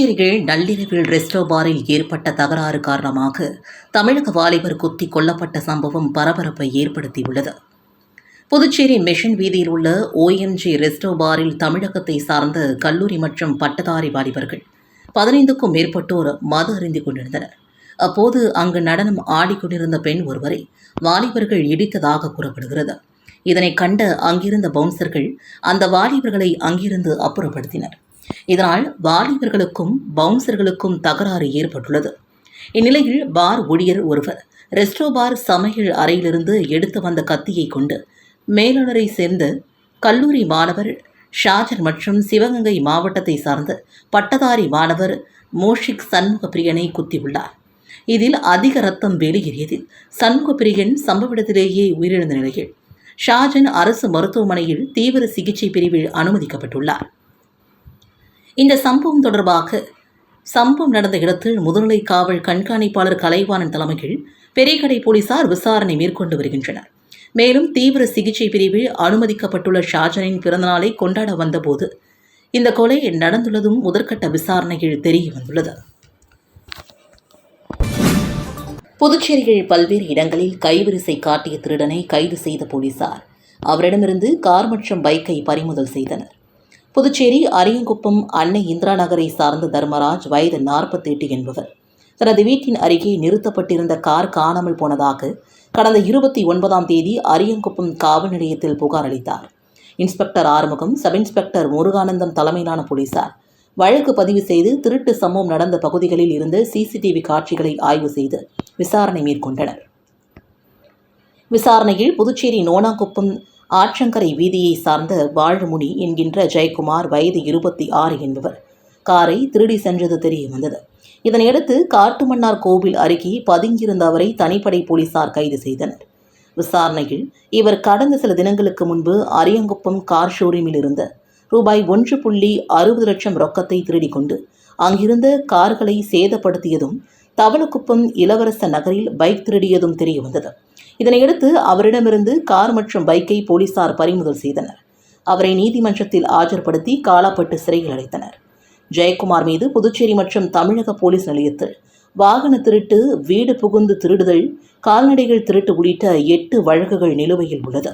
புதுச்சேரியில் நள்ளிரவில் ரெஸ்டோ பாரில் ஏற்பட்ட தகராறு காரணமாக தமிழக வாலிபர் குத்தி கொல்லப்பட்ட சம்பவம் பரபரப்பை ஏற்படுத்தியுள்ளது. புதுச்சேரி மிஷன் வீதியில் உள்ள ஓஎம்ஜி ரெஸ்டோ பாரில் தமிழகத்தை சார்ந்த கல்லூரி மற்றும் பட்டதாரி வாலிபர்கள் பதினைந்துக்கும் மேற்பட்டோர் மது அறிந்து கொண்டிருந்தனர். அப்போது அங்கு நடனம் ஆடிக்கொண்டிருந்த பெண் ஒருவரை வாலிபர்கள் இடித்ததாக கூறப்படுகிறது. இதனை கண்ட அங்கிருந்த பவுன்சர்கள் அந்த வாலிபர்களை அங்கிருந்து அப்புறப்படுத்தினர். இதனால் வாலிபர்களுக்கும் பவுன்சர்களுக்கும் தகராறு ஏற்பட்டுள்ளது. இந்நிலையில் பார் ஊழியர் ஒருவர் ரெஸ்டோ பார் சமையல் அறையிலிருந்து எடுத்து வந்த கத்தியை கொண்டு மேலாளரை சேர்ந்த கல்லூரி மாணவர் ஷாஜர் மற்றும் சிவகங்கை மாவட்டத்தை சார்ந்த பட்டதாரி மாணவர் மோஷிக் சண்முகப்பிரியனை குத்தியுள்ளார். இதில் அதிக ரத்தம் வெளியேறியதில் சண்முகப்பிரியன் சம்பவ இடத்திலேயே உயிரிழந்த நிலையில். ஷாஜன் அரசு மருத்துவமனையில் தீவிர சிகிச்சை பிரிவில் அனுமதிக்கப்பட்டுள்ளார். இந்த சம்பவம் தொடர்பாக சம்பவம் நடந்த இடத்தில் முதுநிலை காவல் கண்காணிப்பாளர் கலைவாணன் தலைமையில் பெரியகடை போலீசார் விசாரணை மேற்கொண்டு வருகின்றனர். மேலும் தீவிர சிகிச்சை பிரிவில் அனுமதிக்கப்பட்டுள்ள ஷாஜனின் பிறந்தநாளை கொண்டாட வந்தபோது இந்த கொலை நடந்துள்ளதும் முதற்கட்ட விசாரணையில் தெரிய வந்துள்ளது. புதுச்சேரியில் பல்வேறு இடங்களில் கைவரிசை காட்டிய திருடனை கைது செய்த போலீசார். அவரிடமிருந்து கார் மற்றும் பைக்கை பறிமுதல் செய்தனர். புதுச்சேரி அரியங்குப்பம் அன்னை இந்திரா நகரை சார்ந்த தர்மராஜ் வயது நாற்பத்தி எட்டு என்பவர். தனது வீட்டின் அருகே நிறுத்தப்பட்டிருந்த கார் காணாமல் போனதாக கடந்த இருபத்தி ஒன்பதாம் தேதி அரியங்குப்பம் காவல் நிலையத்தில் புகார் அளித்தார். Inspector Arumugam sub inspector Muruganandam தலைமையிலான போலீசார் வழக்கு பதிவு செய்து திருட்டு சம்பவம் நடந்த பகுதிகளில் இருந்து சிசிடிவி காட்சிகளை ஆய்வு செய்து விசாரணை மேற்கொண்டனர். விசாரணையில் புதுச்சேரி நோனாங்குப்பம் ஆற்றங்கரை வீதியை சார்ந்த வாழ்முனி என்கின்ற ஜெயக்குமார் வயது இருபத்தி ஆறு என்பவர். காரை திருடி சென்றது தெரிய வந்தது. இதனையடுத்து காட்டுமன்னார் கோவில் அருகே பதுங்கியிருந்த அவரை தனிப்படை போலீசார் கைது செய்தனர். விசாரணையில் இவர் கடந்த சில தினங்களுக்கு முன்பு அரியங்குப்பம் கார் ஷோரூமில் இருந்த ரூபாய் ஒன்று புள்ளி அறுபது லட்சம் ரொக்கத்தை திருடிக்கொண்டு அங்கிருந்த கார்களை சேதப்படுத்தியதும் தவளக்குப்பம் இளவரச நகரில் பைக் திருடியதும் தெரிய வந்தது இதனையடுத்து அவரிடமிருந்து கார் மற்றும் பைக்கை போலீசார் பறிமுதல் செய்தனர். அவரை நீதிமன்றத்தில் ஆஜர்படுத்தி காலாப்பட்டு சிறையில் அடைத்தனர். ஜெயக்குமார் மீது புதுச்சேரி மற்றும் தமிழக போலீஸ் நிலையத்தில் வாகன திருட்டு வீடு புகுந்து திருடுதல் கால்நடைகள் திருட்டு உள்ளிட்ட எட்டு வழக்குகள் நிலுவையில் உள்ளது.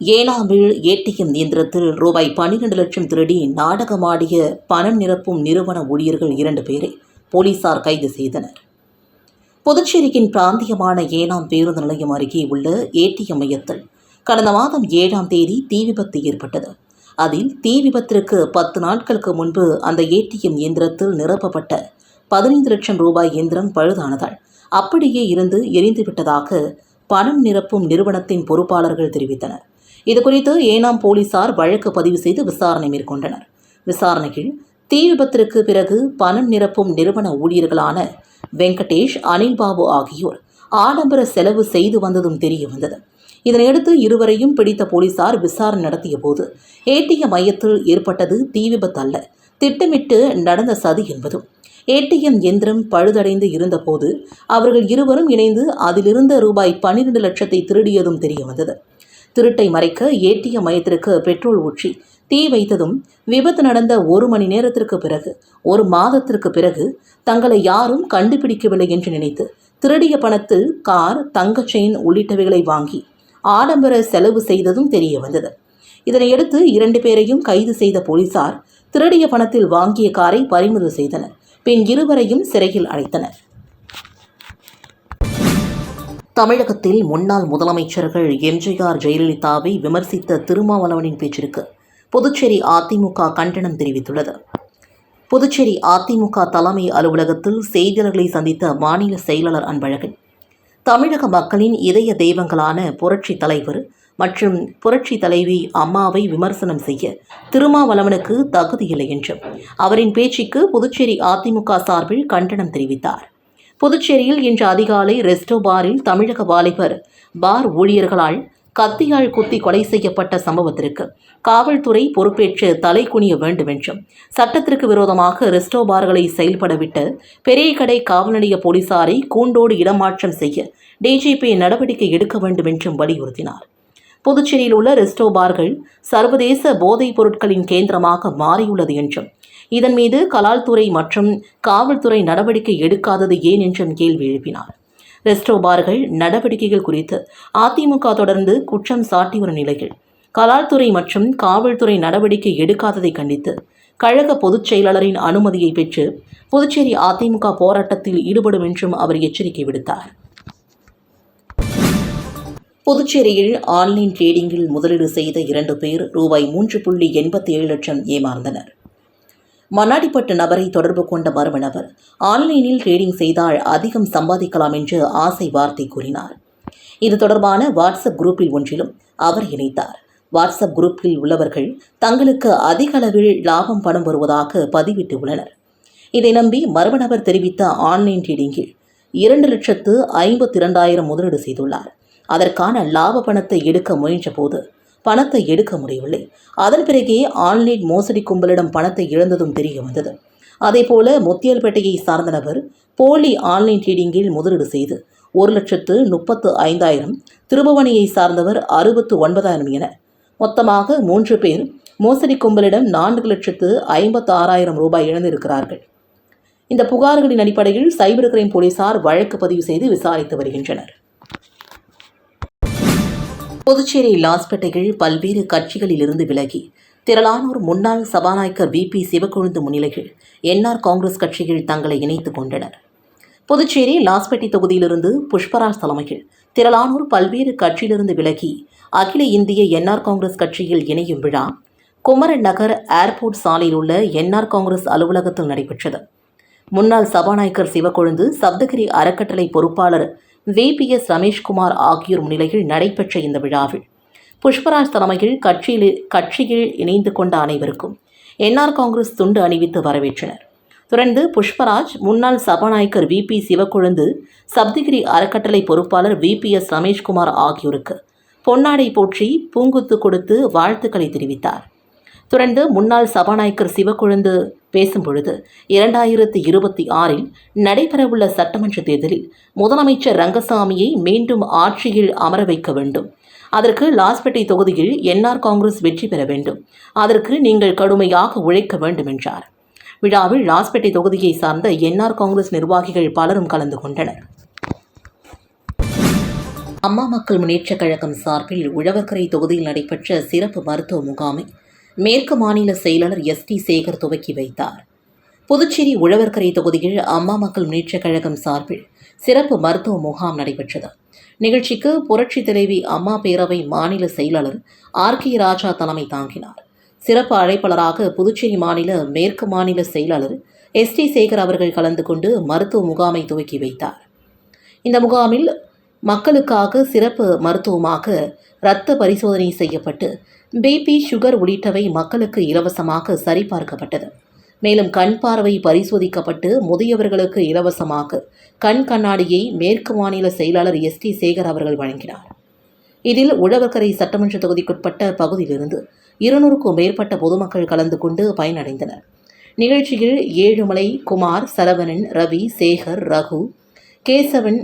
ஏனாமில் ஏடிஎம் இயந்திரத்தில் ரூபாய் பன்னிரண்டு லட்சம் திருடி நாடகமாடிய பணம் நிரப்பும் நிறுவன ஊழியர்கள் இரண்டு பேரை போலீசார் கைது செய்தனர். புதுச்சேரியின் பிராந்தியமான ஏனாம் பேருந்து நிலையம் அருகே உள்ள ஏடிஎம் மையத்தில் கடந்த மாதம் ஏழாம் தேதி தீ விபத்து ஏற்பட்டது. அதில் தீ விபத்திற்கு பத்து நாட்களுக்கு முன்பு அந்த ஏடிஎம் இயந்திரத்தில் நிரப்பப்பட்ட பதினைந்து லட்சம் ரூபாய் இயந்திரம் பழுதானதால் அப்படியே இருந்து எரிந்துவிட்டதாக பணம் நிரப்பும் நிறுவனத்தின் பொறுப்பாளர்கள் தெரிவித்தனர். இதுகுறித்து ஏனாம் போலீசார் வழக்கு பதிவு செய்து விசாரணை மேற்கொண்டனர். விசாரணையில் தீ விபத்திற்கு பிறகு பணம் நிரப்பும் நிறுவன ஊழியர்களான வெங்கடேஷ் அனில்பாபு ஆகியோர் ஆடம்பர செலவு செய்து வந்ததும் தெரிய வந்தது. இதனையடுத்து இருவரையும் பிடித்த போலீசார் விசாரணை நடத்திய போது ஏடிஎம் மையத்தில் ஏற்பட்டது தீ விபத்து அல்ல திட்டமிட்டு நடந்த சதி என்பதும். ஏடிஎம் எந்திரம் பழுதடைந்து இருந்தபோது அவர்கள் இருவரும் இணைந்து அதிலிருந்த ரூபாய் பன்னிரண்டு லட்சத்தை திருடியதும் தெரிய வந்தது. திருட்டை மறைக்க ஏடிஎம் மையத்திற்கு பெட்ரோல் ஊற்றி தீ வைத்ததும் விபத்து நடந்த ஒரு மணி நேரத்திற்கு பிறகு ஒரு மாதத்திற்கு பிறகு தங்களை யாரும் கண்டுபிடிக்கவில்லை என்று நினைத்து திருடிய பணத்தில் கார் தங்க செயின் உள்ளிட்டவைகளை வாங்கி ஆடம்பர செலவு செய்ததும் தெரிய வந்தது. இதனையடுத்து இரண்டு பேரையும் கைது செய்த போலீசார் திருடிய பணத்தில் வாங்கிய காரை பறிமுதல் செய்தனர். பின் இருவரையும் சிறையில் அடைத்தனர். தமிழகத்தில் முன்னாள் முதலமைச்சர்கள் எம்ஜிஆர் ஜெயலலிதாவை விமர்சித்த திருமாவளவனின் பேச்சிற்கு புதுச்சேரி அதிமுக கண்டனம் தெரிவித்துள்ளது. புதுச்சேரி அதிமுக தலைமை அலுவலகத்தில் செய்தியாளர்களை சந்தித்த மாநில செயலாளர் அன்பழகன் தமிழக மக்களின் இதய தெய்வங்களான புரட்சி தலைவர் மற்றும் புரட்சி தலைவி அம்மாவை விமர்சனம் செய்ய திருமாவளவனுக்கு தகுதியில்லை என்றும் அவரின் பேச்சுக்கு புதுச்சேரி அதிமுக சார்பில் கண்டனம் தெரிவித்தார். புதுச்சேரியில் இன்று அதிகாலை ரெஸ்டோ பாரில் தமிழக வாலிபர் பார் ஊழியர்களால் கத்தியால் குத்தி கொலை செய்யப்பட்ட சம்பவத்திற்கு காவல்துறை பொறுப்பேற்று தலை குனிய வேண்டும் என்றும் சட்டத்திற்கு விரோதமாக ரெஸ்டோ பார்களை செயல்படவிட்டு பெரிய கடை காவல் நிலைய போலீசாரை கூண்டோடு இடமாற்றம் செய்ய டிஜிபி நடவடிக்கை எடுக்க வேண்டும் என்றும் வலியுறுத்தினார். புதுச்சேரியில் உள்ள ரெஸ்டோ பார்கள் சர்வதேச போதைப் பொருட்களின் கேந்திரமாக மாறியுள்ளது என்றும். இதன் மீது கலால்துறை மற்றும் காவல்துறை நடவடிக்கை எடுக்காதது ஏன் என்றும் கேள்வி எழுப்பினார். ரெஸ்டோ பார்கள் நடவடிக்கைகள் குறித்து அதிமுக தொடர்ந்து குற்றம் சாட்டி வரும் நிலையில் கலால்துறை மற்றும் காவல்துறை நடவடிக்கை எடுக்காததை கண்டித்து கழக பொதுச் செயலாளரின் அனுமதியை பெற்று புதுச்சேரி அதிமுக போராட்டத்தில் ஈடுபடும் என்றும் அவர் எச்சரிக்கை விடுத்தார். புதுச்சேரியில் ஆன்லைன் ட்ரேடிங்கில் முதலீடு செய்த இரண்டு பேர் ரூபாய் மூன்று புள்ளி எண்பத்தி ஏழு லட்சம் ஏமாந்தனர். மண்ணாடிப்பட்ட நபரை தொடர்பு கொண்ட மர்ம நபர் ஆன்லைனில் ட்ரேடிங் செய்தால் அதிகம் சம்பாதிக்கலாம் என்று ஆசை வார்த்தை கூறினார். இது தொடர்பான வாட்ஸ்அப் குரூப்பில் ஒன்றிலும் அவர் இணைத்தார். வாட்ஸ்அப் குரூப்பில் உள்ளவர்கள் தங்களுக்கு அதிக அளவில் லாபம் பணம் வருவதாக பதிவிட்டு உள்ளனர் இதை நம்பி மர்ம நபர் தெரிவித்த ஆன்லைன் ட்ரேடிங்கில் இரண்டு லட்சத்து ஐம்பத்தி இரண்டாயிரம் முதலீடு செய்துள்ளார். அதற்கான லாப பணத்தை எடுக்க முயன்றபோது பணத்தை எடுக்க முடியவில்லை. அதன் பிறகே ஆன்லைன் மோசடி கும்பலிடம் பணத்தை இழந்ததும் தெரிய வந்தது. அதேபோல முத்தியல்பேட்டையை சார்ந்த நபர் போலி ஆன்லைன் ட்ரேடிங்கில் முதலீடு செய்து ஒரு லட்சத்து முப்பத்து ஐந்தாயிரம் திருபுவனியை சார்ந்தவர் அறுபத்து ஒன்பதாயிரம் என மொத்தமாக மூன்று பேர் மோசடி கும்பலிடம் நான்கு லட்சத்து ஐம்பத்து ஆறாயிரம் ரூபாய் இழந்திருக்கிறார்கள். இந்த புகார்களின் அடிப்படையில் சைபர் கிரைம் போலீசார் வழக்கு பதிவு செய்து விசாரித்து வருகின்றனர். புதுச்சேரி லாஸ்பேட்டையில் பல்வேறு கட்சிகளிலிருந்து விலகி திரளானோர் முன்னாள் சபாநாயகர் வி. பி. சிவக்கொழுந்து முன்னிலையில் என்ஆர் காங்கிரஸ் கட்சியில் தங்களை இணைத்துக் கொண்டனர். புதுச்சேரி லாஸ்பேட்டை தொகுதியிலிருந்து புஷ்பராஜ் தலைமையில் திரளானோர் பல்வேறு கட்சியிலிருந்து விலகி அகில இந்திய என்ஆர் காங்கிரஸ் கட்சியில் இணையும் விழா குமரன் நகர் ஏர்போர்ட் சாலையில் உள்ள என்ஆர் காங்கிரஸ் அலுவலகத்தில் நடைபெற்றது. முன்னாள் சபாநாயகர் சிவக்கொழுந்து சப்தகிரி அறக்கட்டளை பொறுப்பாளர் விபிஎஸ் ரமேஷ்குமார் ஆகியோர் முன்னிலையில் நடைபெற்ற இந்த விழாவில் புஷ்பராஜ் தலைமையில் கட்சியில் கட்சியில் இணைந்து கொண்ட அனைவருக்கும் என்ஆர் காங்கிரஸ் துண்டு அணிவித்து வரவேற்றனர். தொடர்ந்து புஷ்பராஜ் முன்னாள் சபாநாயகர் வி. பி. சிவக்கொழுந்து சப்தகிரி அறக்கட்டளை பொறுப்பாளர் விபிஎஸ் ரமேஷ்குமார் ஆகியோருக்கு பொன்னாடை போற்றி பூங்குத்து கொடுத்து வாழ்த்துக்களை தெரிவித்தார். தொடர்ந்து முன்னாள் சபாநாயகர் சிவக்கொழுந்து பேசும்பொழுது இரண்டாயிரத்து இருபத்தி ஆறில் நடைபெறவுள்ள சட்டமன்ற தேர்தலில் முதலமைச்சர் ரங்கசாமியை மீண்டும் ஆட்சியில் அமர வைக்க வேண்டும். அதற்கு லாஸ்பேட்டை தொகுதியில் என்ஆர் காங்கிரஸ் வெற்றி பெற வேண்டும். அதற்கு நீங்கள் கடுமையாக உழைக்க வேண்டும் என்றார். விழாவில் லாஸ்பேட்டை தொகுதியை சார்ந்த என்ஆர் காங்கிரஸ் நிர்வாகிகள் பலரும் கலந்து கொண்டனர். அம்மா மக்கள் முன்னேற்றக் கழகம் சார்பில் உழவர்கரை தொகுதியில் நடைபெற்ற சிறப்பு மருத்துவ முகாமை மேற்கு மாநில செயலாளர் எஸ் டி சேகர் துவக்கி வைத்தார். புதுச்சேரி உழவர்கரை தொகுதியில் அம்மா மக்கள் முன்னேற்றக் கழகம் சார்பில் சிறப்பு மருத்துவ முகாம் நடைபெற்றது. நிகழ்ச்சிக்கு புரட்சி தலைவி அம்மா பேரவை மாநில செயலாளர் ஆர். கே. ராஜா தலைமை தாங்கினார். சிறப்பு அழைப்பாளராக புதுச்சேரி மாநில மேற்கு மாநில செயலாளர் எஸ் டி சேகர் அவர்கள் கலந்து கொண்டு மருத்துவ முகாமை துவக்கி வைத்தார். இந்த முகாமில் மக்களுக்காக சிறப்பு மருத்துவமாக இரத்த பரிசோதனை செய்யப்பட்டு பிபி சுகர் உள்ளிட்டவை மக்களுக்கு இலவசமாக சரிபார்க்கப்பட்டது. மேலும் கண் பார்வை பரிசோதிக்கப்பட்டு முதியவர்களுக்கு இலவசமாக கண் கண்ணாடியை மேற்கு மாநில செயலாளர் எஸ் டி சேகர் அவர்கள் வழங்கினார். இதில் உழவர்கரை சட்டமன்ற தொகுதிக்குட்பட்ட பகுதியிலிருந்து இருநூறுக்கும் மேற்பட்ட பொதுமக்கள் கலந்து கொண்டு பயனடைந்தனர். நிகழ்ச்சியில் ஏழுமலை குமார் சரவணன் ரவி சேகர் ரகு கேசவன்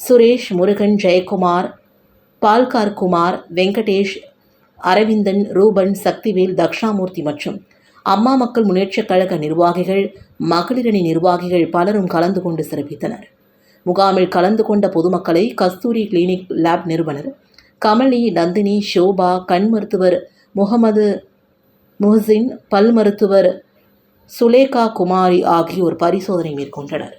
சுரேஷ் முருகன் ஜெயக்குமார் பால்கார் குமார் வெங்கடேஷ் அரவிந்தன் ரூபன் சக்திவேல் தக்ஷாமூர்த்தி மற்றும் அம்மா மக்கள் முன்னேற்றக் கழக நிர்வாகிகள் மகளிரணி நிர்வாகிகள் பலரும் கலந்து கொண்டு சிறப்பித்தனர். முகாமில் கலந்து கொண்ட பொதுமக்களை கஸ்தூரி கிளினிக் லேப் நிறுவனர் கமலி நந்தினி ஷோபா கண் மருத்துவர் முகமது முஹசின் பல் மருத்துவர் சுலேகா குமாரி ஆகியோர் பரிசோதனை மேற்கொண்டனர்.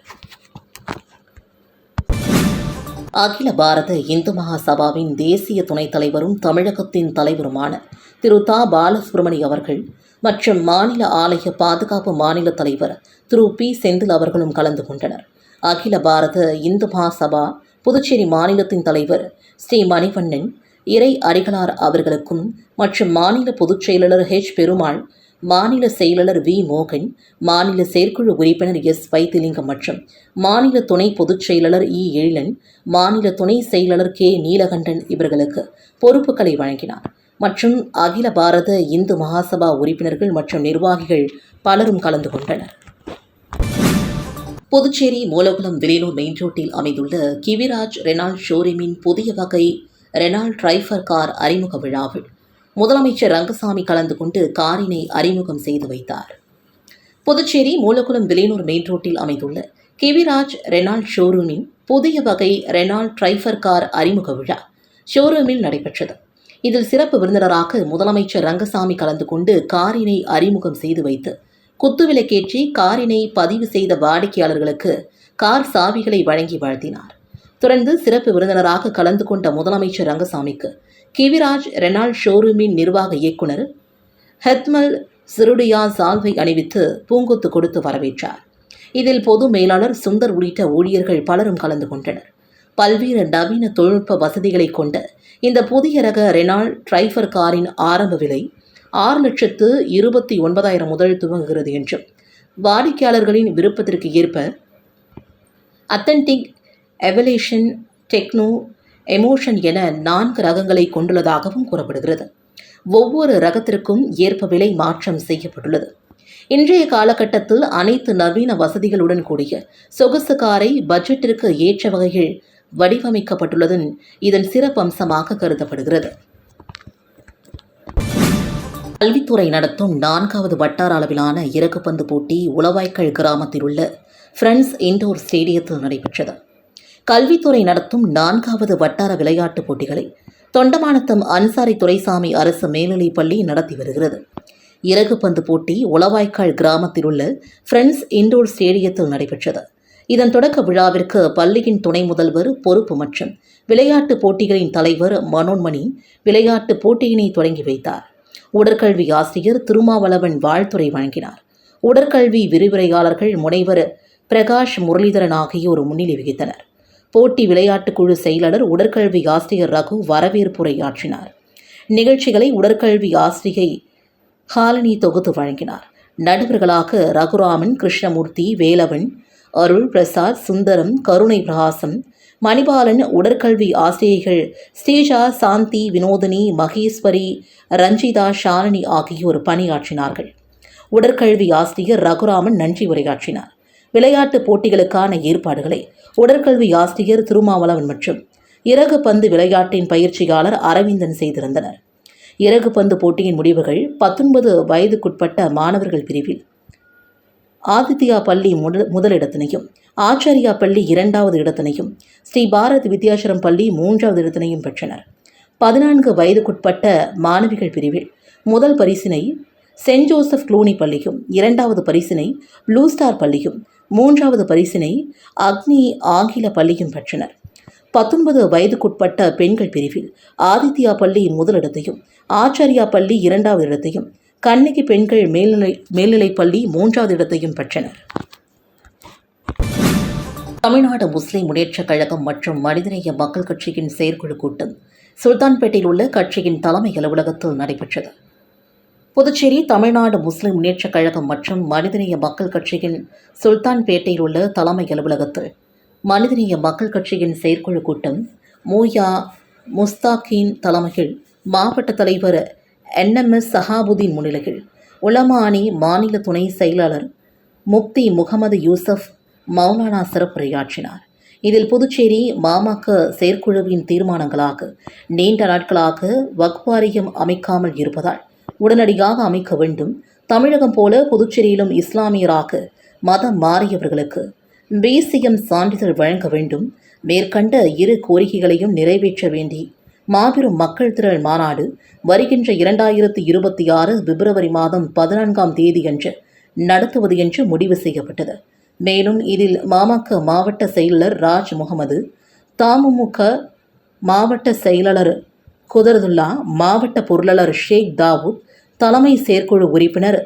அகில பாரத இந்து மகாசபாவின் தேசிய துணைத் தலைவரும் தமிழகத்தின் தலைவருமான திரு தா. பாலசுப்ரமணி அவர்கள் மற்றும் மாநில ஆலய பாதுகாப்பு மாநில தலைவர் திரு. பி. செந்தில் அவர்களும் கலந்து கொண்டனர். அகில பாரத இந்து மகாசபா புதுச்சேரி மாநிலத்தின் தலைவர் ஸ்ரீ மணிவண்ணன் இறை அரிகளார் அவர்களுக்கும் மற்றும் மாநில பொதுச் செயலாளர் ஹெச் பெருமாள் மாநில செயலாளர் வி. மோகன் மாநில செயற்குழு உறுப்பினர் எஸ். வைத்திலிங்கம் மற்றும் மாநில துணை பொதுச் செயலாளர் இ. எழிலன் மாநில துணை செயலாளர் கே. நீலகண்டன் இவர்களுக்கு பொறுப்புகளை வழங்கினார். மற்றும் அகில பாரத இந்து மகாசபா உறுப்பினர்கள் மற்றும் நிர்வாகிகள் பலரும் கலந்து கொண்டனர். புதுச்சேரி மூலகுளம் விலையூர் மெயின் ரோட்டில் அமைந்துள்ள கிவிராஜ் ரெனால்ட் ஷோரூமின் புதிய வகை ரெனால்ட் ட்ரைஃபர் கார் அறிமுக விழாவில் முதலமைச்சர் ரங்கசாமி கலந்து கொண்டு காரினை அறிமுகம் செய்து வைத்தார். புதுச்சேரி மூலக்குளம் விலையூர் மெயின் ரோட்டில் அமைந்துள்ள கிவிராஜ் ரெனால்ட் ஷோரூமின் புதிய வகை ரெனால்ட் ட்ரைஃபர் கார் அறிமுக விழா ஷோரூமில் நடைபெற்றது. இதில் சிறப்பு விருந்தினராக முதலமைச்சர் ரங்கசாமி கலந்து கொண்டு காரினை அறிமுகம் செய்து வைத்து குத்துவிலக்கேற்றி காரினை பதிவு செய்த வாடிக்கையாளர்களுக்கு கார் சாவிகளை வழங்கி வாழ்த்தினார். தொடர்ந்து சிறப்பு விருந்தினராக கலந்து கொண்ட முதலமைச்சர் ரங்கசாமிக்கு கிவிராஜ் ரெனால்ட் ஷோரூமின் நிர்வாக இயக்குனர் ஹெத்மல் சிருடியா சால்வை அணிவித்து பூங்கொத்து கொடுத்து வரவேற்றார். இதில் பொது மேலாளர் சுந்தர் உள்ளிட்ட ஊழியர்கள் பலரும் கலந்து கொண்டனர். பல்வேறு நவீன தொழில்நுட்ப வசதிகளை கொண்ட இந்த புதிய ரக ரெனால்ட் ட்ரைஃபர் காரின் ஆரம்ப விலை ஆறு லட்சத்து இருபத்தி ஒன்பதாயிரம் முதல் துவங்குகிறது என்றும் வாடிக்கையாளர்களின் விருப்பத்திற்கு ஏற்ப அத்தன்டிக் எவலேஷன் டெக்னோ எமோஷன் என நான்கு ரகங்களை கொண்டுள்ளதாகவும் கூறப்படுகிறது. ஒவ்வொரு ரகத்திற்கும் ஏற்ப விலை மாற்றம் செய்யப்பட்டுள்ளது. இன்றைய காலகட்டத்தில் அனைத்து நவீன வசதிகளுடன் கூடிய சொகுசு காரை பட்ஜெட்டிற்கு ஏற்ற வகையில் வடிவமைக்கப்பட்டுள்ளதன் இதன் சிறப்பம்சமாக கருதப்படுகிறது. கல்வித்துறை நடத்தும் நான்காவது வட்டார அளவிலான இறகுப்பந்து போட்டி உளவாய்க்கல் கிராமத்தில் உள்ள ஃப்ரெண்ட்ஸ் இண்டோர் ஸ்டேடியத்தில் நடைபெற்றது. கல்வித்துறை நடத்தும் நான்காவது வட்டார விளையாட்டுப் போட்டிகளை தொண்டமானத்தம் அன்சாரி துரைசாமி அரசு மேல்நிலைப் பள்ளி நடத்தி வருகிறது. இறகுப்பந்து போட்டி உளவாய்க்கால் கிராமத்தில் உள்ள ஃப்ரெண்ட்ஸ் இண்டோர் ஸ்டேடியத்தில் நடைபெற்றது. இதன் தொடக்க விழாவிற்கு பள்ளியின் துணை முதல்வர் பொறுப்பு மற்றும் விளையாட்டுப் போட்டிகளின் தலைவர் மனோன்மணி விளையாட்டுப் போட்டியினை தொடங்கி வைத்தார். உடற்கல்வி ஆசிரியர் திருமாவளவன் வாழ்த்துறை வழங்கினார். உடற்கல்வி விரிவுரையாளர்கள் முனைவர் பிரகாஷ் முரளிதரன் ஆகியோர் முன்னிலை வகித்தனர். போட்டி விளையாட்டுக் குழு செயலாளர் உடற்கல்வி ஆசிரியர் ரகு வரவேற்புரையாற்றினார் நிகழ்ச்சிகளை உடற்கல்வி ஆசிரியை ஹாலினி தொகுத்து வழங்கினார். நடுவர்களாக ரகுராமன் கிருஷ்ணமூர்த்தி வேலவன் அருள் பிரசாத் சுந்தரம் கருணை பிரகாசம் மணிபாலன் உடற்கல்வி ஆசிரியைகள் ஸ்ரீஜா சாந்தி வினோதினி மகேஸ்வரி ரஞ்சிதா ஷாலினி ஆகியோர் பணியாற்றினார்கள். உடற்கல்வி ஆசிரியர் ரகுராமன் நன்றி உரையாற்றினார். விளையாட்டுப் போட்டிகளுக்கான ஏற்பாடுகளை உடற்கல்வி ஆசிரியர் திருமாவளவன் மற்றும் இறகு பந்து விளையாட்டின் பயிற்சியாளர் அரவிந்தன் செய்திருந்தனர். இறகு பந்து போட்டியின் முடிவுகள் பத்தொன்பது வயதுக்குட்பட்ட மாணவர்கள் பிரிவில். ஆதித்யா பள்ளி முதல் முதலிடத்தினையும் ஆச்சாரியா பள்ளி இரண்டாவது இடத்தினையும் ஸ்ரீ பாரத் வித்யாசரம் பள்ளி மூன்றாவது இடத்தினையும் பெற்றனர். பதினான்கு வயதுக்குட்பட்ட மாணவிகள் பிரிவில் முதல் பரிசினை சென்ட் ஜோசப் க்ளூனி பள்ளியும் இரண்டாவது பரிசினை ப்ளூ ஸ்டார் பள்ளியும் மூன்றாவது பரிசினை அக்னி ஆங்கில பள்ளியும் பெற்றனர். பத்தொன்பது வயதுக்குட்பட்ட பெண்கள் பிரிவில் ஆதித்யா பள்ளி முதலிடத்தையும் ஆச்சாரியா பள்ளி இரண்டாவது இடத்தையும் கண்ணகி பெண்கள் மேல்நிலை மேல்நிலைப் பள்ளி மூன்றாவது இடத்தையும் பெற்றனர். தமிழ்நாடு முஸ்லிம் முன்னேற்றக் கழகம் மற்றும் மனிதநேய மக்கள் கட்சியின் செயற்குழு கூட்டம் சுல்தான்பேட்டையில் உள்ள கட்சியின் தலைமை அலுவலகத்தில் நடைபெற்றது. புதுச்சேரி தமிழ்நாடு முஸ்லிம் முன்னேற்றக் கழகம் மற்றும் மனிதநேய மக்கள் கட்சியின் சுல்தான்பேட்டையில் உள்ள தலைமை அலுவலகத்தில் மனிதநேய மக்கள் கட்சியின் செயற்குழு கூட்டம் மூயா முஸ்தாகின் தலைமையில் மாவட்ட தலைவர் என்எம்எஸ் சஹாபுதீன் முன்னிலையில் உலமா அணி மாநில துணை செயலாளர் முப்தி முகமது யூசப் மௌலானா சிறப்புரையாற்றினார். இதில் புதுச்சேரி மாமக செயற்குழுவின் தீர்மானங்களாக நீண்ட நாட்களாக வக்வாரியம் அமைக்காமல் இருப்பதால் உடனடியாக அமைக்க வேண்டும். தமிழகம் போல புதுச்சேரியிலும் இஸ்லாமியராக மதம் மாறியவர்களுக்கு பிசிஎம் சான்றிதழ் வழங்க வேண்டும். மேற்கண்ட இரு கோரிக்கைகளையும் நிறைவேற்ற வேண்டி மாபெரும் மக்கள் திரள் மாநாடு வருகின்ற இரண்டாயிரத்தி இருபத்தி ஆறு பிப்ரவரி மாதம் பதினான்காம் தேதியன்று நடத்துவது என்று முடிவு செய்யப்பட்டது. மேலும் இதில் மாமக மாவட்ட செயலர் ராஜ் முகமது தமுமுக மாவட்ட செயலாளர் குதரதுல்லா மாவட்ட பொருளாளர் ஷேக் தாவூத் தலைமை செயற்குழு உறுப்பினர்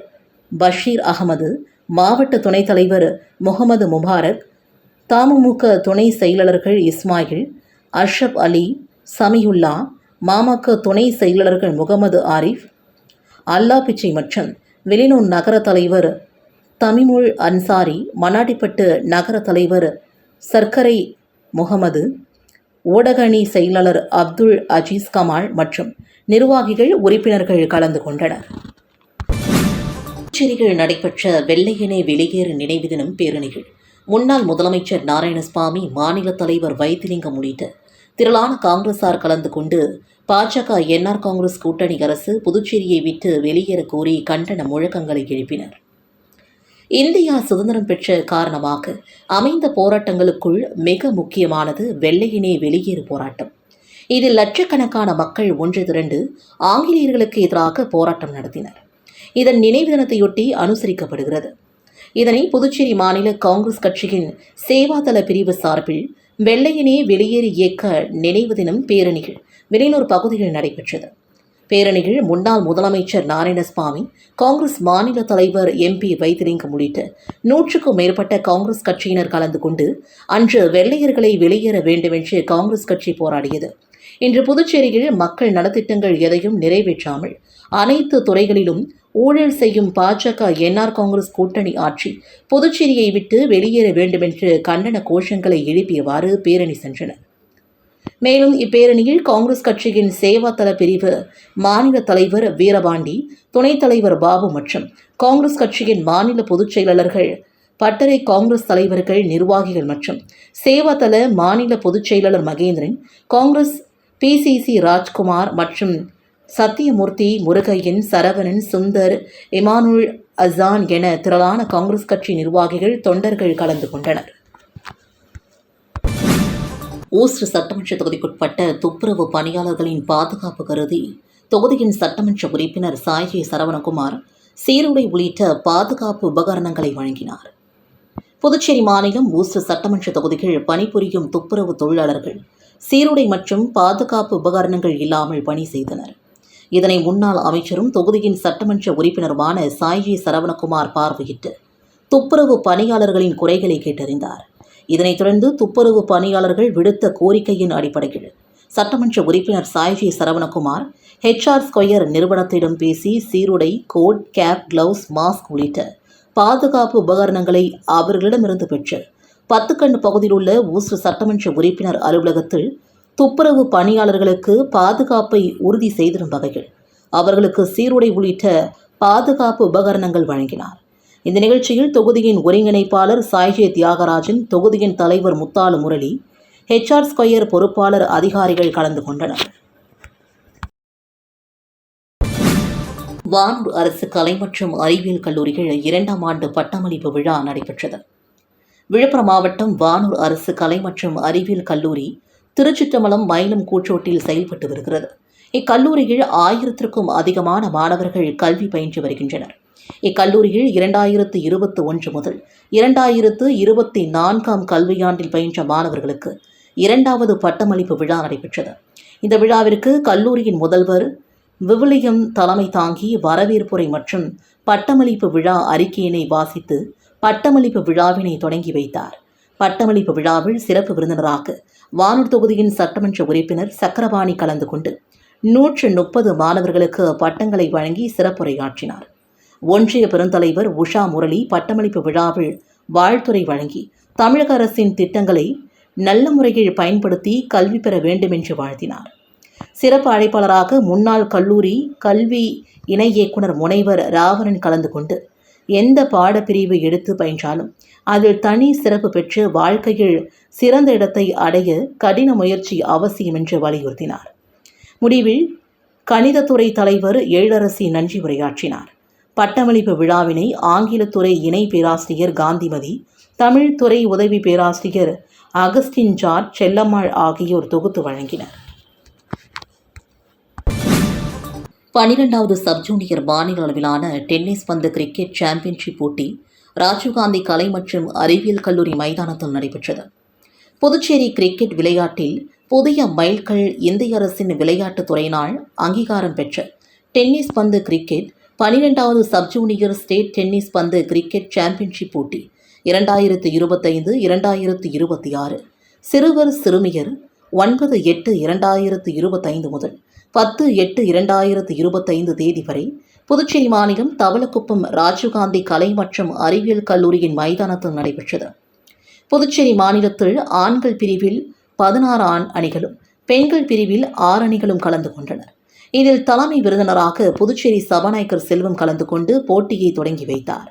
பஷீர் அகமது மாவட்ட துணைத் தலைவர் முகமது முபாரக் தமுமுக துணை செயலாளர்கள் இஸ்மாயில் அஷ்ரப் அலி சமியுல்லா மாமக துணை செயலாளர்கள் முகமது ஆரிஃப் அல்லா பிச்சை மற்றும் வெளிநூர் நகர தலைவர் தமிமுல் அன்சாரி மண்ணாடிப்பட்டு நகர தலைவர் சர்க்கரை முகமது ஊடக அணி செயலாளர் அப்துல் அஜீஸ் கமால் மற்றும் நிர்வாகிகள் உறுப்பினர்கள் கலந்து கொண்டனர். புதுச்சேரியில் நடைபெற்ற வெள்ளையனே வெளியேறு நினைவு தினம் பேரணிகள். முன்னாள் முதலமைச்சர் நாராயணசாமி மாநில தலைவர் வைத்திலிங்கம் உள்ளிட்ட திரளான காங்கிரசார் கலந்து கொண்டு பாஜக என்ஆர் காங்கிரஸ் கூட்டணி அரசு புதுச்சேரியை விட்டு வெளியேற கோரி கண்டன முழக்கங்களை எழுப்பினர். இந்தியா சுதந்திரம் பெற்ற காரணமாக அமைந்த போராட்டங்களுக்குள் மிக முக்கியமானது வெள்ளையினே வெளியேறு போராட்டம். இதில் லட்சக்கணக்கான மக்கள் ஒன்று திரண்டு ஆங்கிலேயர்களுக்கு எதிராக போராட்டம் நடத்தினர். இதன் நினைவு தினத்தையொட்டி அனுசரிக்கப்படுகிறது. இதனை புதுச்சேரி மாநில காங்கிரஸ் கட்சியின் சேவாதள பிரிவு சார்பில் வெள்ளையனே வெளியேறு இயக்க நினைவு தினம் பேரணிகள் வெளியூர் பகுதியில் நடைபெற்றது. பேரணிகள் முன்னாள் முதலமைச்சர் நாராயணசாமி காங்கிரஸ் மாநில தலைவர் எம்பி வைத்திலிங்கம் உள்ளிட்ட நூற்றுக்கும் மேற்பட்ட காங்கிரஸ் கட்சியினர் கலந்து கொண்டு அன்று வெள்ளையர்களை வெளியேற வேண்டுமென்று காங்கிரஸ் கட்சி போராடியது. இன்று புதுச்சேரியில் மக்கள் நலத்திட்டங்கள் எதையும் நிறைவேற்றாமல் அனைத்து துறைகளிலும் ஊழல் செய்யும் பாஜக என்ஆர் காங்கிரஸ் கூட்டணி ஆட்சி புதுச்சேரியை விட்டு வெளியேற வேண்டுமென்று கண்டன கோஷங்களை எழுப்பியவாறு பேரணி சென்றனர் மேலும் இப்பேரணியில் காங்கிரஸ் கட்சியின் சேவாத்தள பிரிவு மாநில தலைவர் வீரபாண்டி துணைத் தலைவர் பாபு மற்றும் காங்கிரஸ் கட்சியின் மாநில பொதுச் செயலாளர்கள் பட்டறை காங்கிரஸ் தலைவர்கள் நிர்வாகிகள் மற்றும் சேவாதள மாநில பொதுச் செயலாளர் மகேந்திரன் காங்கிரஸ் பிசிசி ராஜ்குமார் மற்றும் சத்தியமூர்த்தி முருகையன் சரவணன் சுந்தர் இமானுல் அசான் என திரளான காங்கிரஸ் கட்சி நிர்வாகிகள் தொண்டர்கள் கலந்து கொண்டனர். ஊஸ்ட் சட்டமன்ற தொகுதிக்குட்பட்ட துப்புரவு பணியாளர்களின் பாதுகாப்பு கருதி தொகுதியின் சட்டமன்ற உறுப்பினர் சாயகி சரவணகுமார் சீருடை உள்ளிட்ட பாதுகாப்பு உபகரணங்களை வழங்கினார். புதுச்சேரி மாநிலம் ஊஸ்ட் சட்டமன்ற தொகுதிகள் பணிபுரியும் துப்புரவு தொழிலாளர்கள் சீருடை மற்றும் பாதுகாப்பு உபகரணங்கள் இல்லாமல் பணி செய்தனர். இதனை முன்னாள் அமைச்சரும் தொகுதியின் சட்டமன்ற உறுப்பினருமான சாய்ஜி சரவணகுமார் பார்வையிட்டு துப்புரவு பணியாளர்களின் குறைகளை கேட்டறிந்தார். இதனைத் தொடர்ந்து துப்புரவு பணியாளர்கள் விடுத்த கோரிக்கையின் அடிப்படையில் சட்டமன்ற உறுப்பினர் சாய்ஜி சரவணகுமார் ஹெச்ஆர் ஸ்கொயர் நிறுவனத்திடம் பேசி சீருடை கோட் கேப் கிளவுஸ் மாஸ்க் உள்ளிட்ட பாதுகாப்பு உபகரணங்களை அவர்களிடமிருந்து பெற்று பத்துக்கண்டு பகுதியில் உள்ள ஊசு சட்டமன்ற உறுப்பினர் அலுவலகத்தில் துப்புரவு பணியாளர்களுக்கு பாதுகாப்பை உறுதி செய்திடும் வகையில் அவர்களுக்கு சீருடை உள்ளிட்ட பாதுகாப்பு உபகரணங்கள் வழங்கினார். இந்த நிகழ்ச்சியில் தொகுதியின் ஒருங்கிணைப்பாளர் சாய்ஜே தியாகராஜன் தொகுதியின் தலைவர் முத்தாலு முரளி ஹெச்ஆர் ஸ்கொயர் பொறுப்பாளர் அதிகாரிகள் கலந்து கொண்டனர். வானூர் அரசு கலை மற்றும் அறிவியல் கல்லூரிகள் இரண்டாம் ஆண்டு பட்டமளிப்பு விழா நடைபெற்றது. விழுப்புரம் மாவட்டம் வானூர் அரசு கலை மற்றும் அறிவியல் கல்லூரி திருச்சிற்றம்பலம் மயிலம் கூச்சோட்டில் செயல்பட்டு வருகிறது. இக்கல்லூரியில் ஆயிரத்திற்கும் அதிகமான மாணவர்கள் கல்வி பயின்று வருகின்றனர். இக்கல்லூரியில் இரண்டாயிரத்து இருபத்தி ஒன்று முதல் இரண்டாயிரத்து இருபத்தி நான்காம் கல்வியாண்டில் பயின்ற மாணவர்களுக்கு இரண்டாவது பட்டமளிப்பு விழா நடைபெற்றது. இந்த விழாவிற்கு கல்லூரியின் முதல்வர் விவிலியம் தலைமை தாங்கி வரவேற்புரை மற்றும் பட்டமளிப்பு விழா அறிக்கையினை வாசித்து பட்டமளிப்பு விழாவினை தொடங்கி வைத்தார். பட்டமளிப்பு விழாவில் சிறப்பு விருந்தினராக வானூர் தொகுதியின் சட்டமன்ற உறுப்பினர் சக்கரபாணி கலந்து கொண்டு நூற்று முப்பது மாணவர்களுக்கு பட்டங்களை வழங்கி சிறப்புரையாற்றினார். ஒன்றிய பெருந்தலைவர் உஷா முரளி பட்டமளிப்பு விழாவில் வாழ்த்துறை வழங்கி தமிழக அரசின் திட்டங்களை நல்ல முறையில் பயன்படுத்தி கல்வி பெற வேண்டும் என்று வாழ்த்தினார். சிறப்பு அழைப்பாளராக முன்னாள் கல்லூரி கல்வி இணை இயக்குனர் முனைவர் ராவணன் கலந்து கொண்டு எந்த பாடப்பிரிவு எடுத்து பயின்றாலும் அதில் தனி சிறப்பு பெற்று வாழ்க்கையில் சிறந்த இடத்தை அடைய கடின முயற்சி அவசியம் என்று வலியுறுத்தினார். முடிவில் கணிதத்துறை தலைவர் எழிலரசி நன்றி உரையாற்றினார். பட்டமளிப்பு விழாவினை ஆங்கிலத்துறை இணை பேராசிரியர் காந்திமதி தமிழ் துறை உதவி பேராசிரியர் அகஸ்டின் ஜார்ஜ் செல்லம்மாள் ஆகியோர் தொகுத்து வழங்கினர். பனிரெண்டாவது சப் ஜூனியர் மாநில அளவிலான டென்னிஸ் பந்து கிரிக்கெட் சாம்பியன்ஷிப் போட்டி ராஜீவ்காந்தி கலை மற்றும் அறிவியல் கல்லூரி மைதானத்தில் நடைபெற்றது. புதுச்சேரி கிரிக்கெட் விளையாட்டில் புதிய மைல்கல் இந்திய அரசின் விளையாட்டுத் துறையினால் அங்கீகாரம் பெற்ற டென்னிஸ் பந்து கிரிக்கெட் பனிரெண்டாவது சப் ஜூனியர் ஸ்டேட் டென்னிஸ் பந்து கிரிக்கெட் சாம்பியன்ஷிப் போட்டி இரண்டாயிரத்து இருபத்தைந்து இரண்டாயிரத்து இருபத்தி ஆறு. சிறுவர் சிறுமியர் ஒன்பது எட்டு இரண்டாயிரத்து இருபத்தைந்து முதல் பத்து எட்டு இரண்டாயிரத்து இருபத்தைந்து தேதி வரை புதுச்சேரி மாநிலம் தவளக்குப்பம் ராஜீவ்காந்தி கலை மற்றும் அறிவியல் கல்லூரியின் மைதானத்தில் நடைபெற்றது. புதுச்சேரி மாநிலத்தில் ஆண்கள் பிரிவில் பதினாறு ஆண் அணிகளும் பெண்கள் பிரிவில் ஆறு அணிகளும் கலந்து கொண்டனர். இதில் தலைமை விருந்தினராக புதுச்சேரி சபாநாயகர் செல்வம் கலந்து கொண்டு போட்டியை தொடங்கி வைத்தார்.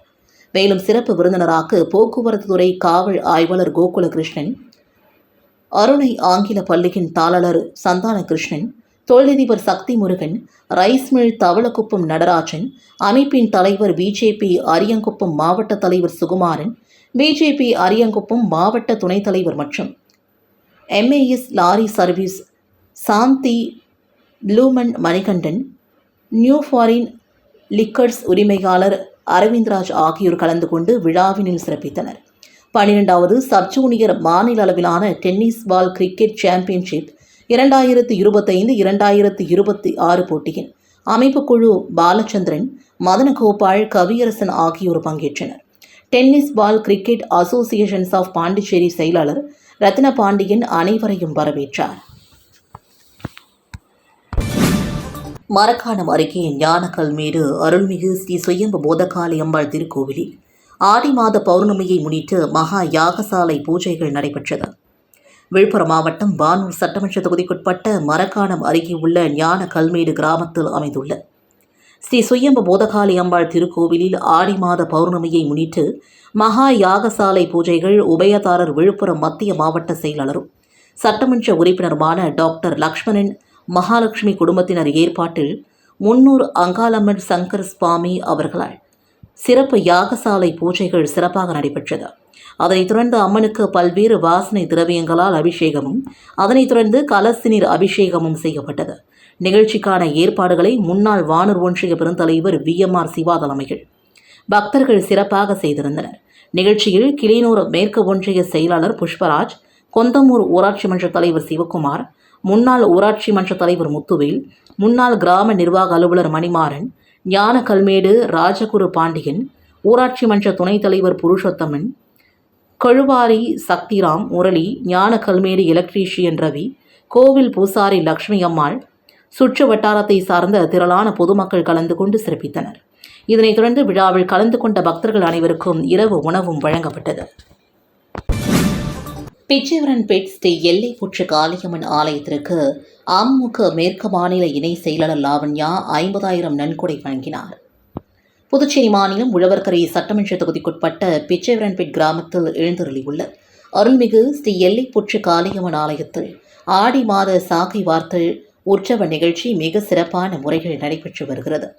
மேலும் சிறப்பு விருந்தினராக போக்குவரத்து துறை காவல் ஆய்வாளர் கோகுலகிருஷ்ணன் அருணை ஆங்கில பள்ளியின் தாளர் சந்தான கிருஷ்ணன் தொழிலதிபர் சக்தி முருகன் ரைஸ் மில் தவளக்குப்பம் நடராஜன் அமைப்பின் தலைவர் பிஜேபி அரியங்குப்பம் மாவட்ட தலைவர் சுகுமாரன் பிஜேபி அரியங்குப்பம் மாவட்ட துணைத் தலைவர் மற்றும் எம்ஏஎஸ் லாரி சர்வீஸ் சாந்தி ப்ளூமன் மணிகண்டன் நியூ ஃபாரின் லிக்கர்ஸ் உரிமையாளர் அரவிந்த்ராஜ் ஆகியோர் கலந்து கொண்டு விழாவினில் சிறப்பித்தனர். பன்னிரெண்டாவது சப் ஜூனியர் மாநில அளவிலான டென்னிஸ் பால் கிரிக்கெட் சாம்பியன்ஷிப் இரண்டாயிரத்து இருபத்தைந்து இரண்டாயிரத்து இருபத்தி ஆறு போட்டியின் அமைப்புக்குழு பாலச்சந்திரன் மதனகோபால் கவியரசன் ஆகியோர் பங்கேற்றனர். Tennis ball cricket associations of Pondicherry செயலாளர் ரத்ன பாண்டியன் அனைவரையும் வரவேற்றார். மரக்காணம் அருகே ஞானக்கல் மீது அருள்மிகு ஸ்ரீ சுயம்பு போதகாளி அம்பாள் திருக்கோவிலில் ஆடி மாத பௌர்ணமியை முன்னிட்டு மகா யாகசாலை பூஜைகள் நடைபெற்றது. விழுப்புரம் மாவட்டம் வானூர் சட்டமன்ற தொகுதிக்குட்பட்ட மரக்காணம் அருகே உள்ள ஞான கல்மேடு கிராமத்தில் அமைந்துள்ள ஸ்ரீ சுயம்பு போதகாளி அம்பாள் திருக்கோவிலில் ஆடி மாத பௌர்ணமியை முன்னிட்டு மகா யாகசாலை பூஜைகள் உபயதாரர் விழுப்புரம் மத்திய மாவட்ட செயலாளரும் சட்டமன்ற உறுப்பினருமான டாக்டர் லக்ஷ்மணன் மகாலட்சுமி குடும்பத்தினர் ஏற்பாட்டில் முன்னூர் அங்காளம்மன் சங்கர் சுவாமி அவர்களால் சிறப்பு யாகசாலை பூஜைகள் சிறப்பாக நடைபெற்றது. அதனைத் தொடர்ந்து அம்மனுக்கு பல்வேறு வாசனை திரவியங்களால் அபிஷேகமும் அதனைத் தொடர்ந்து கலசு அபிஷேகமும் செய்யப்பட்டது. நிகழ்ச்சிக்கான ஏற்பாடுகளை முன்னாள் வானூர் ஒன்றிய பெருந்தலைவர் வி. எம். ஆர். சிவா தலைமையில் பக்தர்கள் சிறப்பாக செய்திருந்தனர். நிகழ்ச்சியில் கிளிநூர் மேற்கு ஒன்றிய செயலாளர் புஷ்பராஜ் கொந்தமூர் ஊராட்சி மன்ற தலைவர் சிவகுமார் முன்னாள் ஊராட்சி மன்ற தலைவர் முத்துவேல் முன்னாள் கிராம நிர்வாக அலுவலர் மணிமாறன் ஞான கல்மேடு ராஜகுரு பாண்டியன் ஊராட்சி மன்ற துணைத் தலைவர் புருஷோத்தமன் கொழுவாரி சக்திராம் முரளி ஞான கல்மேடு எலக்ட்ரீஷியன் ரவி கோவில் பூசாரி லக்ஷ்மி அம்மாள் சுற்று வட்டாரத்தை சார்ந்த திரளான பொதுமக்கள் கலந்து கொண்டு சிறப்பித்தனர். இதனைத் தொடர்ந்து விழாவில் கலந்து கொண்ட பக்தர்கள் அனைவருக்கும் இரவு உணவும் வழங்கப்பட்டது. பிச்சைவரன்பேட் ஸ்ரீ எல்லைப்புற்று காளியம்மன் ஆலயத்திற்கு அமுக மேற்கு மாநில இணை செயலாளர் லாவண்யா ஐம்பதாயிரம் நன்கொடை வழங்கினார். புதுச்சேரி மாநிலம் உழவர்கரை சட்டமன்ற தொகுதிக்குட்பட்ட பிச்சைவரன்பேட் கிராமத்தில் எழுந்தருளியுள்ள அருள்மிகு ஸ்ரீ எல்லைப்புற்று காளியம்மன் ஆலயத்தில் ஆடி மாத சாகை வார்த்தை உற்சவ நிகழ்ச்சி மிக சிறப்பான முறையில் நடைபெற்று வருகிறது.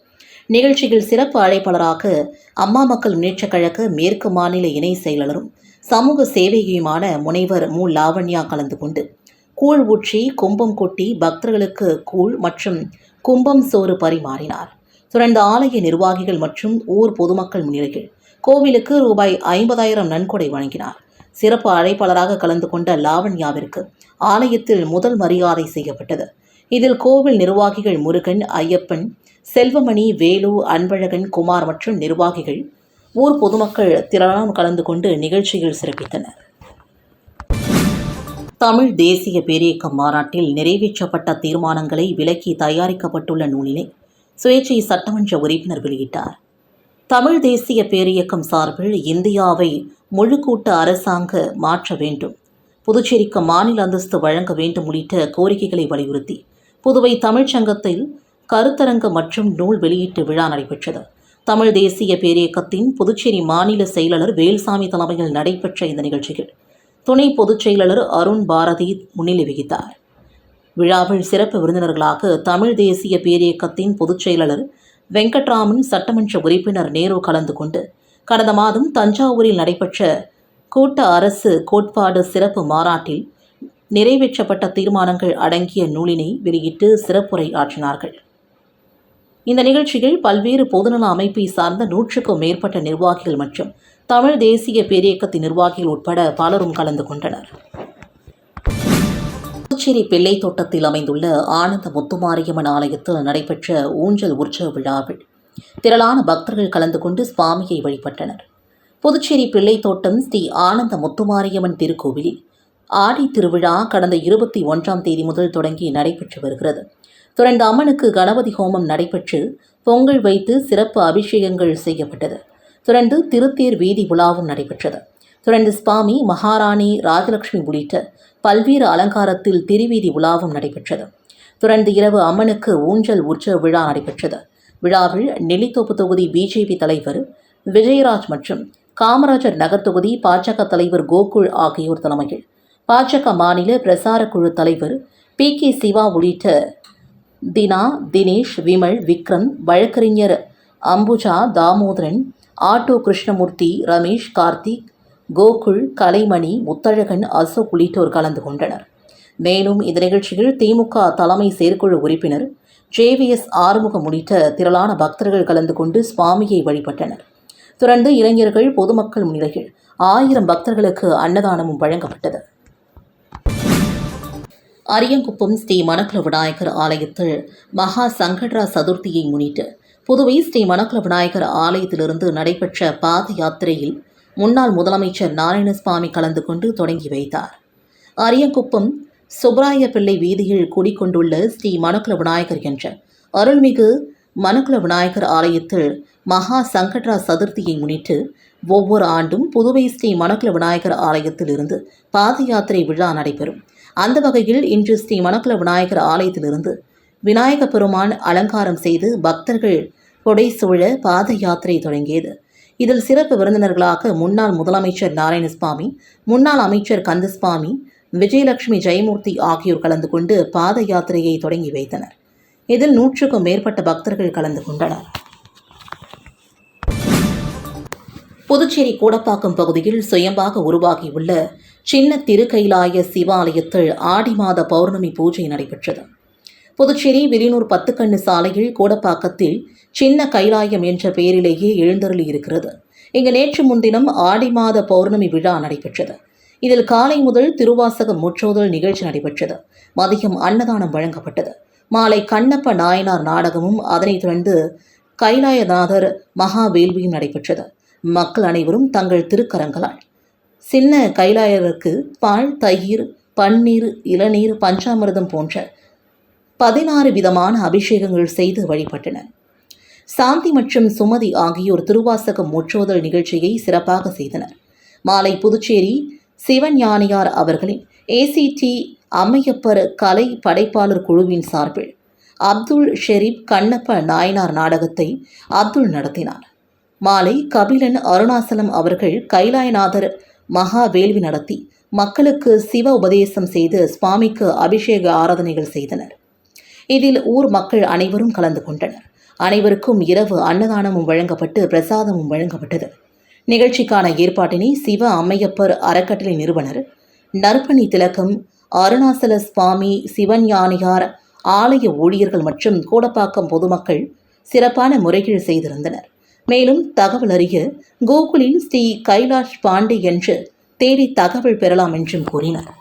நிகழ்ச்சியில் சிறப்பு அழைப்பாளராக அம்மா மக்கள் முன்னேற்றக் கழக மேற்கு மாநில இணை செயலாளரும் சமூக சேவையுமான முனைவர் மு. லாவண்யா கலந்து கொண்டு கூழ் ஊற்றி கும்பம் கொட்டி பக்தர்களுக்கு கூழ் மற்றும் கும்பம் சோறு பரிமாறினார். தொடர்ந்து ஆலய நிர்வாகிகள் மற்றும் ஊர் பொதுமக்கள் முன்னிலையில் கோவிலுக்கு ரூபாய் ஐம்பதாயிரம் நன்கொடை வழங்கினார். சிறப்பு அழைப்பாளராக கலந்து கொண்ட லாவண்யாவிற்கு ஆலயத்தில் முதல் மரியாதை செய்யப்பட்டது. இதில் கோவில் நிர்வாகிகள் முருகன் ஐயப்பன் செல்வமணி வேலு அன்பழகன் குமார் மற்றும் நிர்வாகிகள் ஊர் பொதுமக்கள் திரளாம் கலந்து கொண்டு நிகழ்ச்சியில் சிறப்பித்தனர். தமிழ் தேசிய பேரியக்க மாநாட்டில் நிறைவேற்றப்பட்ட தீர்மானங்களை விலக்கி தயாரிக்கப்பட்டுள்ள நூலினை சுயேட்சை சட்டமன்ற உறுப்பினர் வெளியிட்டார். தமிழ் தேசிய பேரியக்கம் சார்பில் இந்தியாவை முழுக்கூட்ட அரசாங்க மாற்ற வேண்டும். புதுச்சேரிக்கு மாநில அந்தஸ்து வழங்க வேண்டும் உள்ளிட்ட கோரிக்கைகளை வலியுறுத்தி புதுவை தமிழ்ச்சங்கத்தில் கருத்தரங்கு மற்றும் நூல் வெளியீட்டு விழா நடைபெற்றது. தமிழ் தேசிய பேரியக்கத்தின் புதுச்சேரி மாநில செயலாளர் வேல்சாமி தலைமையில் நடைபெற்ற இந்த நிகழ்ச்சியில் துணை பொதுச் செயலாளர் அருண் பாரதி முன்னிலை வகித்தார். விழாவில் சிறப்பு விருந்தினர்களாக தமிழ் தேசிய பேரியக்கத்தின் பொதுச் செயலாளர் வெங்கட்ராமன் சட்டமன்ற உறுப்பினர் நேரு கலந்து கொண்டு கடந்த மாதம் தஞ்சாவூரில் நடைபெற்ற கூட்ட அரசு கோட்பாடு சிறப்பு மாநாட்டில் நிறைவேற்றப்பட்ட தீர்மானங்கள் அடங்கிய நூலினை வெளியிட்டு சிறப்புரை ஆற்றினார்கள். இந்த நிகழ்ச்சியில் பல்வேறு பொதுநல அமைப்பை சார்ந்த நூற்றுக்கும் மேற்பட்ட நிர்வாகிகள் மற்றும் தமிழ் தேசிய பேரியக்கத்தின் நிர்வாகிகள் உட்பட பலரும் கலந்து கொண்டனர். புதுச்சேரி பிள்ளை தோட்டத்தில் அமைந்துள்ள ஆனந்த முத்துமாரியம்மன் ஆலயத்தில் நடைபெற்ற ஊஞ்சல் உற்சவ விழாவில் திரளான பக்தர்கள் கலந்து கொண்டு சுவாமியை வழிபட்டனர். புதுச்சேரி பிள்ளை தோட்டம் ஸ்ரீ ஆனந்த முத்துமாரியம்மன் திருக்கோவிலில் ஆடி திருவிழா கடந்த இருபத்தி ஒன்றாம் தேதி முதல் தொடங்கி நடைபெற்று வருகிறது. தொடர்ந்து அம்மனுக்கு கணபதி ஹோமம் நடைபெற்று பொங்கல் வைத்து சிறப்பு அபிஷேகங்கள் செய்யப்பட்டது. தொடர்ந்து திருத்தேர் வீதி உலாவும் நடைபெற்றது. தொடர்ந்து சுவாமி மகாராணி ராஜலட்சுமி உள்ளிட்ட பல்வேறு அலங்காரத்தில் திருவீதி உலாவும் நடைபெற்றது. தொடர்ந்து இரவு அம்மனுக்கு ஊஞ்சல் உற்சவ விழா நடைபெற்றது. விழாவில் நெல்லித்தோப்பு தொகுதி பிஜேபி தலைவர் விஜயராஜ் மற்றும் காமராஜர் நகர் தொகுதி பாஜக தலைவர் கோகுல் ஆகியோர் தலைமையில் பாஜக மாநில பிரசார குழு தலைவர் பி கே சிவா உள்ளிட்ட தினா தினேஷ் விமல் விக்ரம் வழக்கறிஞர் அம்புஜா தாமோதரன் ஆட்டோ கிருஷ்ணமூர்த்தி ரமேஷ் கார்த்திக் கோகுல் கலைமணி முத்தழகன் அசோக் உள்ளிட்டோர் கலந்து கொண்டனர். மேலும் இந்த நிகழ்ச்சியில் திமுக தலைமை செயற்குழு உறுப்பினர் ஜேவிஎஸ் ஆறுமுகம் உள்ளிட்ட திரளான பக்தர்கள் கலந்து கொண்டு சுவாமியை வழிபட்டனர். தொடர்ந்து இளைஞர்கள் பொதுமக்கள் முன்னிலையில் ஆயிரம் பக்தர்களுக்கு அன்னதானமும் வழங்கப்பட்டது. அரியங்குப்பம் ஸ்ரீ மணக்குல விநாயகர் ஆலயத்தில் மகா சங்கடரா சதுர்த்தியை முன்னிட்டு புதுவை ஸ்ரீ மணக்குல விநாயகர் ஆலயத்திலிருந்து நடைபெற்ற பாத யாத்திரையில் முன்னாள் முதலமைச்சர் நாராயணசுவாமி கலந்து கொண்டு தொடங்கி வைத்தார். அரியங்குப்பம் சுப்ராய பிள்ளை வீதியில் குடிக்கொண்டுள்ள ஸ்ரீ மணக்குல விநாயகர் என்ற அருள்மிகு மணக்குல விநாயகர் ஆலயத்தில் மகா சங்கட்ரா சதுர்த்தியை முன்னிட்டு ஒவ்வொரு ஆண்டும் புதுவை ஸ்ரீ மணக்குல விநாயகர் ஆலயத்தில் இருந்து பாத யாத்திரை விழா நடைபெறும். அந்த வகையில் இன்று ஸ்ரீ மணக்குல விநாயகர் ஆலயத்திலிருந்து விநாயக பெருமான் அலங்காரம் செய்து பக்தர்கள் கொடை சூழ பாத யாத்திரை தொடங்கியது. இதில் சிறப்பு விருந்தினர்களாக முன்னாள் முதலமைச்சர் நாராயணசுவாமி முன்னாள் அமைச்சர் கந்தசுவாமி விஜயலட்சுமி ஜெயமூர்த்தி ஆகியோர் கலந்து கொண்டு பாத யாத்திரையை தொடங்கி வைத்தனர். இதில் நூற்றுக்கும் மேற்பட்ட பக்தர்கள் கலந்து கொண்டனர். புதுச்சேரி கூடப்பாக்கம் பகுதியில் சுயம்பாக உருவாகியுள்ள சின்ன திருக்கைலாய சிவாலயத்தில் ஆடி மாத பௌர்ணமி பூஜை நடைபெற்றது. புதுச்சேரி விரினூர் பத்துக்கண்ணு சாலையில் கூடப்பாக்கத்தில் சின்ன கைலாயம் என்ற பெயரிலேயே எழுந்தருளி இருக்கிறது. இங்கு நேற்று முன்தினம் ஆடி மாத பௌர்ணமி விழா நடைபெற்றது. இதில் காலை முதல் திருவாசகம் முற்றோதல் நிகழ்ச்சி நடைபெற்றது. மதியம் அன்னதானம் வழங்கப்பட்டது. மாலை கண்ணப்ப நாயனார் நாடகமும் அதனைத் தொடர்ந்து கைலாயநாதர் மகாவேள்வியும் நடைபெற்றது. மக்கள் அனைவரும் தங்கள் திருக்கரங்களால். சின்ன கைலாயருக்கு பால் தயிர் பன்னீர் இளநீர் பஞ்சாமிரதம் போன்ற பதினாறு விதமான அபிஷேகங்கள் செய்து வழிபட்டனர் சாந்தி மற்றும் சுமதி ஆகியோர் திருவாசகம் முற்றோதல் நிகழ்ச்சியை சிறப்பாக செய்தனர். மாலை புதுச்சேரி சிவஞானியார் அவர்களின் ஏசிடி அம்மையப்பர் கலை படைப்பாளர் குழுவின் சார்பில் அப்துல் ஷெரீப் கண்ணப்ப நாயனார் நாடகத்தை அப்துல் நடத்தினார். மாலை கபிலன் அருணாசலம் அவர்கள் கைலாயநாதர் மகா வேள்வி நடத்தி மக்களுக்கு சிவ உபதேசம் செய்து சுவாமிக்கு அபிஷேக ஆராதனைகள் செய்தனர். இதில் ஊர் மக்கள் அனைவரும் கலந்து கொண்டனர். அனைவருக்கும் இரவு அன்னதானமும் வழங்கப்பட்டு பிரசாதமும் வழங்கப்பட்டது. நிகழ்ச்சிக்கான ஏற்பாட்டினை சிவ அம்மையப்பர் அறக்கட்டளை நிறுவனர் நற்பணி திலக்கம் அருணாசல சுவாமி சிவஞானியார் ஆலய ஊழியர்கள் மற்றும் கூடப்பாக்கம் பொதுமக்கள் சிறப்பான முறைகள் செய்திருந்தனர். மேலும் தகவல் அறிய கோகுலில் ஸ்ரீ கைலாஷ் பாண்டே என்று தேடி தகவல் பெறலாம் என்றும் கூறினார்.